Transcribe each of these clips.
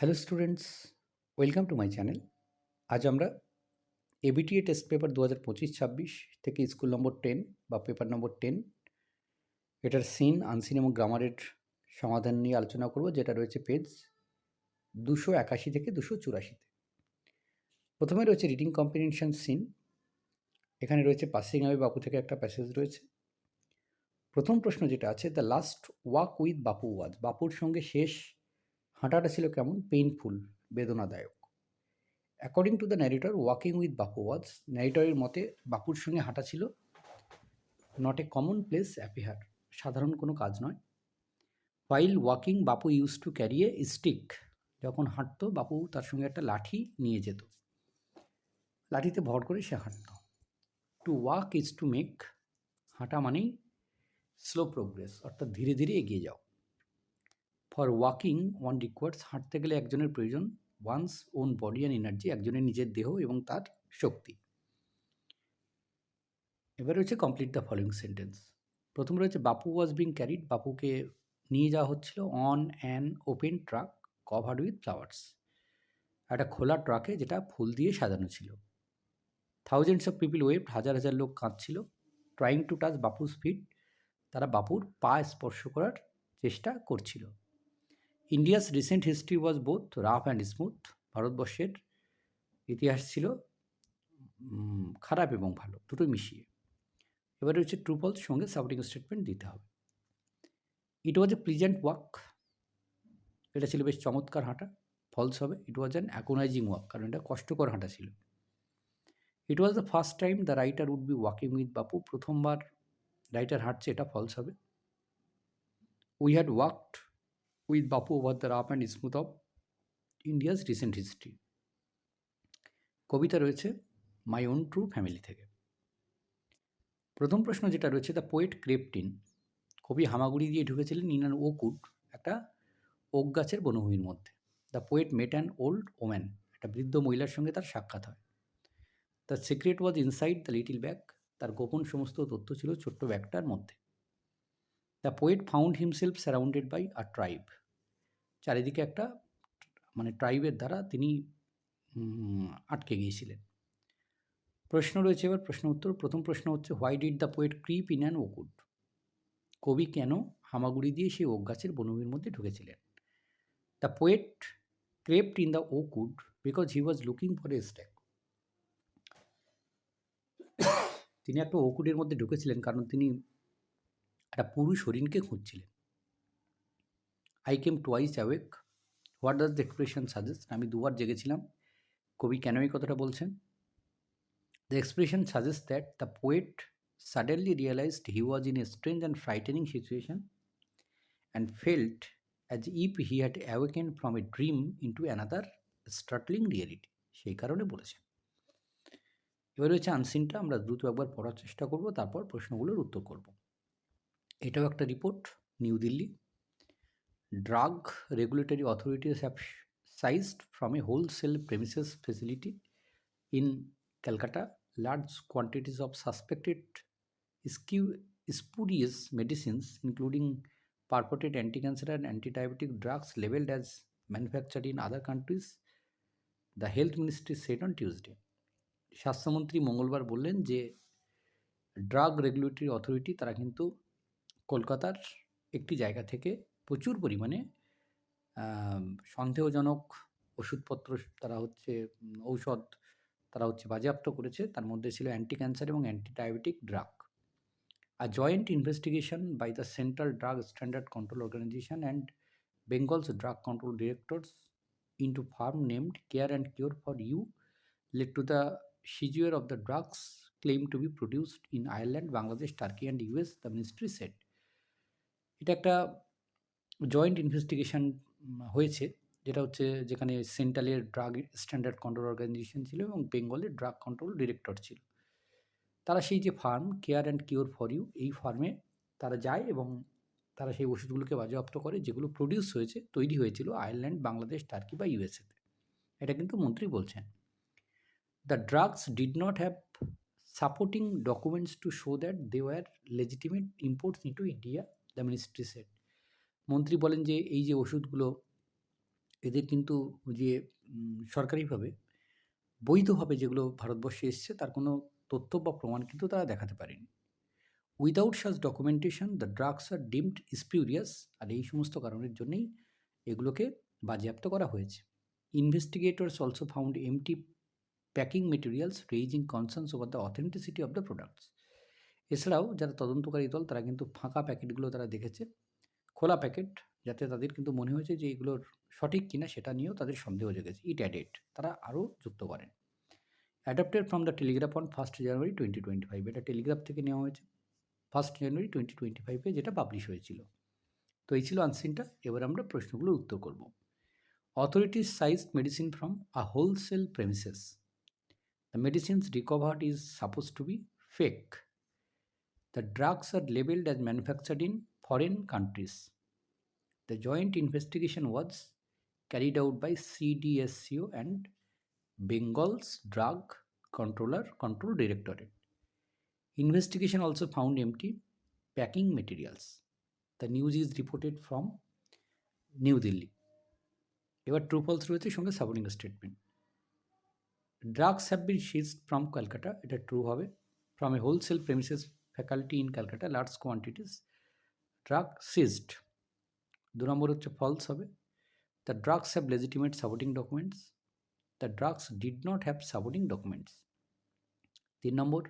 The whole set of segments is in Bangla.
Hello students welcome to my channel আজ আমরা এবিটিএ টেস্ট পেপার দু হাজার পঁচিশ ছাব্বিশ থেকে স্কুল নম্বর টেন বা পেপার নম্বর টেন এটার সিন আনসিন এবং গ্রামারের সমাধান নিয়ে আলোচনা করব, যেটা রয়েছে পেজ দুশো একাশি থেকে দুশো চুরাশিতে। প্রথমে রয়েছে রিডিং কম্পিটিশন সিন এখানে রয়েছে পাসিং আওয়ে বাপু থেকে একটা প্যাসেজ রয়েছে। প্রথম প্রশ্ন যেটা আছে the last walk with Bapu ওয়াজ বাপুর সঙ্গে শেষ হাঁটাটা ছিল কেমন? পেইনফুল বেদনাদায়ক। According to the narrator walking with Bapu was ন্যারেটরের মতে বাপুর সঙ্গে হাঁটা ছিল not a commonplace affair সাধারণ কোনো কাজ নয়। While walking Bapu use to carry a stick যখন হাঁটতো বাপু তার সঙ্গে একটা লাঠি নিয়ে যেত। লাঠিতে ভর করে সে হাঁটতো। To walk is to make হাঁটা মানেই স্লো প্রোগ্রেস অর্থাৎ ধীরে ধীরে এগিয়ে যাও ফর ওয়াকিং ওয়ান রিকোয়ার্ডস হাঁটতে গেলে একজনের প্রয়োজন one's own body and energy একজনের নিজের দেহ এবং তার শক্তি। এবার রয়েছে কমপ্লিট দ্য ফলোয়িং সেন্টেন্স প্রথম রয়েছে, বাপু ওয়াজ বিং ক্যারিড বাপুকে নিয়ে যাওয়া হচ্ছিল on an open truck covered with flowers একটা খোলা ট্রাকে যেটা ফুল দিয়ে সাজানো ছিল। থাউজেন্ডস অফ পিপিল ওয়েভ হাজার হাজার লোক কাঁদছিল। Trying to touch Bapu's feet তারা বাপুর পা স্পর্শ করার চেষ্টা করছিল। India's recent history was both rough and smooth ভারতবর্ষের ইতিহাস ছিল খারাপ এবং ভালো, দুটোই মিশিয়ে। এবারে হচ্ছে ট্রুপলস সঙ্গে সাপোর্টিং স্টেটমেন্ট দিতে হবে। ইট ওয়াজ এ প্লিজেন্ট ওয়াক এটা ছিল বেশ চমৎকার হাঁটা ফলস হবে। ইট ওয়াজ অ্যান অ্যাকোনাইজিং ওয়াক কারণ এটা কষ্টকর হাঁটা ছিল। It was the first time the writer would be walking with Bapu প্রথমবার রাইটার হাঁটছে, এটা ফলস হবে। We had walked with Bapu over the rough and smooth of India's recent history কবিতা রয়েছে মাই ওন ট্রু ফ্যামিলি থেকে। প্রথম প্রশ্ন যেটা রয়েছে দ্য পোয়েট ক্রেপটিন কবি হামাগুড়ি দিয়ে ঢুকেছিলেন ইন অ্যান ওকুড একটা ওক গাছের বনভূমির মধ্যে। The poet met an old woman একটা বৃদ্ধ মহিলার সঙ্গে তার সাক্ষাৎ হয়। The secret was inside the little bag তার গোপন সমস্ত তথ্য ছিল ছোট্ট ব্যাগটার মধ্যে। The poet found himself surrounded by a tribe চারিদিকে একটা মানে ট্রাইবের দ্বারা তিনি আটকে গিয়েছিলেন। প্রশ্ন রয়েছে এবার প্রশ্ন উত্তর। প্রথম প্রশ্ন হচ্ছে why did the poet creep in an oakwood কবি কেন হামাগুড়ি দিয়ে সেই ওক গাছের বনভূমির মধ্যে ঢুকেছিলেন? The poet crept in the oakwood because he was looking for a stag তিনি একটা ওকুডের মধ্যে ঢুকেছিলেন কারণ তিনি একটা পুরুষ হরিণকে খুঁজছিলেন। I came twice awake what does the expression suggest আমি দুবার জেগেছিলাম। কবি কেন এই কথাটা বলছেন? The expression suggest that the poet suddenly realised he was in a strange and frightening situation and felt as if he had awaken from a dream into another startling reality সেই কারণে বলেছেন। এবার হচ্ছে আনসিনটা আমরা দ্রুত একবার পড়ার চেষ্টা করব, তারপর প্রশ্নগুলোর উত্তর করব। এটাও একটা report New Delhi regulatory authorities have seized from a wholesale premises facility in Calcutta large quantities of suspected skew spurious medicines including purported anti-cancer and anti-diabetic drugs labeled as manufactured in other countries the health ministry said on tuesday স্বাস্থ্যমন্ত্রী মঙ্গলবার বললেন যে ড্রাগ রেগুলেটরি অথরিটি তারা কিন্তু কলকাতার একটি জায়গা থেকে প্রচুর পরিমাণে সন্দেহজনক ওষুধপত্র তারা হচ্ছে ঔষধ তারা হচ্ছে বাজেয়াপ্ত করেছে। তার মধ্যে ছিল অ্যান্টি ক্যান্সার এবং anti diabetic drug R joint investigation by the central drug standard control organisation and Bengal's drug control directors into firm named Care and Cure for You led to the seizure of the drugs claim to be produced in Ireland Bangladesh Turkey and US the ministry set এটা একটা জয়েন্ট ইনভেস্টিগেশন হয়েছে, যেটা হচ্ছে যেখানে সেন্ট্রালের ড্রাগ স্ট্যান্ডার্ড কন্ট্রোল অর্গানাইজেশন ছিল এবং বেঙ্গলের ড্রাগ কন্ট্রোল ডিরেক্টর ছিল। তারা সেই যে firm care and cure for you এই ফার্মে তারা যায় এবং তারা সেই ওষুধগুলোকে বাজেয়াপ্ত করে, যেগুলো প্রডিউস হয়েছে, তৈরি হয়েছিল আয়ারল্যান্ড বাংলাদেশ টার্কি বা ইউএসএতে এটা কিন্তু মন্ত্রী বলছেন। The drugs did not have supporting documents to show that they were legitimate imports into India the ministry said মন্ত্রী বলেন যে, এই যে ওষুধগুলো, এদের কিন্তু যে সরকারিভাবে বৈধভাবে যেগুলো ভারতবর্ষে এসছে, তার কোনো তথ্য বা প্রমাণ কিন্তু তারা দেখাতে পারেনি। Without such documentation the drugs are deemed spurious আর এই সমস্ত কারণের জন্যই এগুলোকে বাজেয়াপ্ত করা হয়েছে। Investigators also found empty packing materials raising concerns over the authenticity of the products এছাড়াও যারা তদন্তকারী দল, তারা কিন্তু ফাঁকা প্যাকেটগুলো তারা দেখেছে। খোলা প্যাকেট যাতে তাদের কিন্তু মনে হয়েছে যে এগুলোর সঠিক কিনা সেটা নিয়েও তাদের সন্দেহ জেগেছে। ইট অ্যাডেড তারা আরও যুক্ত করেন। Adapted from the Telegraph on first January twenty twenty five এটা টেলিগ্রাফ থেকে নেওয়া হয়েছে। ফার্স্ট জানুয়ারি টোয়েন্টি টোয়েন্টি ফাইভে যেটা পাবলিশ হয়েছিল। তো এই ছিল আনসিনটা এবার আমরা প্রশ্নগুলোর উত্তর করব। Authorities seize medicine from a wholesale premises the medicines recovered is suppose to be fake the drugs are labelled as manufactured in foreign countries the joint investigation was carried out by CDSCO and Bengal's Drug Controller Control Directorate. Investigation also found empty packing materials. The news is reported from New Delhi. এবার ট্রু ফলস রয়েছে সঙ্গে supporting statement drugs have been seized from Calcutta এটা ট্রু হবে from a wholesale premises faculty in Calcutta large quantities drug seized দু নম্বর হচ্ছে ফলস হবে। The drugs have legitimate supporting documents the drugs did not have supporting documents তিন নম্বর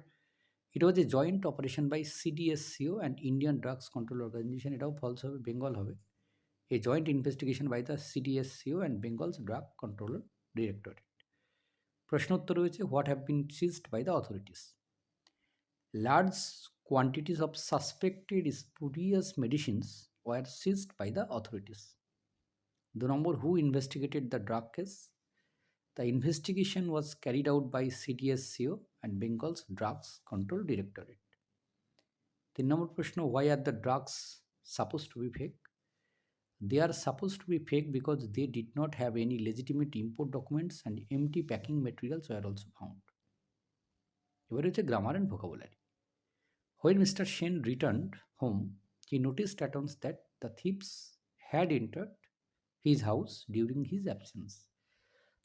it was a joint operation by CDSCO and Indian drugs control organisation এটাও ফলস হবে বেঙ্গল হবে। A joint investigation by the CDSCO and Bengal's drug control directorate প্রশ্ন উত্তর রয়েছে what have been seized by the authorities large quantities of suspected spurious medicines were seized by the authorities The number who investigated the drug case? The investigation was carried out by CDSCO and Bengal's Drugs Control Directorate. তিন নম্বর প্রশ্ন why are the drugs supposed to be fake? They are supposed to be fake because they did not have any legitimate import documents and empty packing materials were also found. এবার হচ্ছে grammar and vocabulary When Mr. Shen returned home, he noticed at once that the thieves had entered his house during his absence.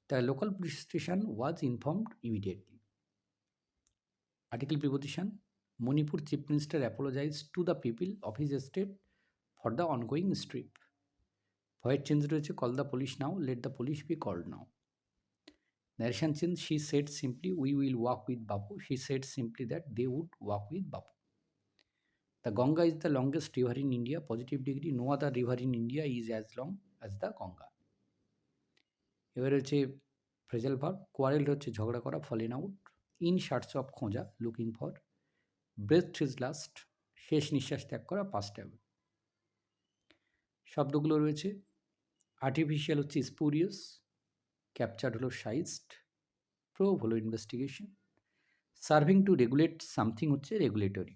The local police station was informed immediately. Article preposition Manipur Chief Minister apologized to the people of his state for the ongoing strip. ভয়ের চেঞ্জ রয়েছে call the police now let the police be called now narration change she said simply we will walk with Bapu she said simply that they would walk with Bapu The Ganga is the longest river in India. Positive degree. No other river in India is as long as the Ganga. এবার হচ্ছে ফ্রেজাল ভার্ব কোয়ারেল হচ্ছে ঝগড়া করা fallen out in short of খোঁজা looking for breath is last শেষ নিঃশ্বাস ত্যাগ করা পাস্ট হবে শব্দগুলো রয়েছে আর্টিফিশিয়াল হচ্ছে স্পুরিয়াস ক্যাপচার হলো সাইজড প্রোভ হলো investigation serving to regulate something হচ্ছে রেগুলেটরি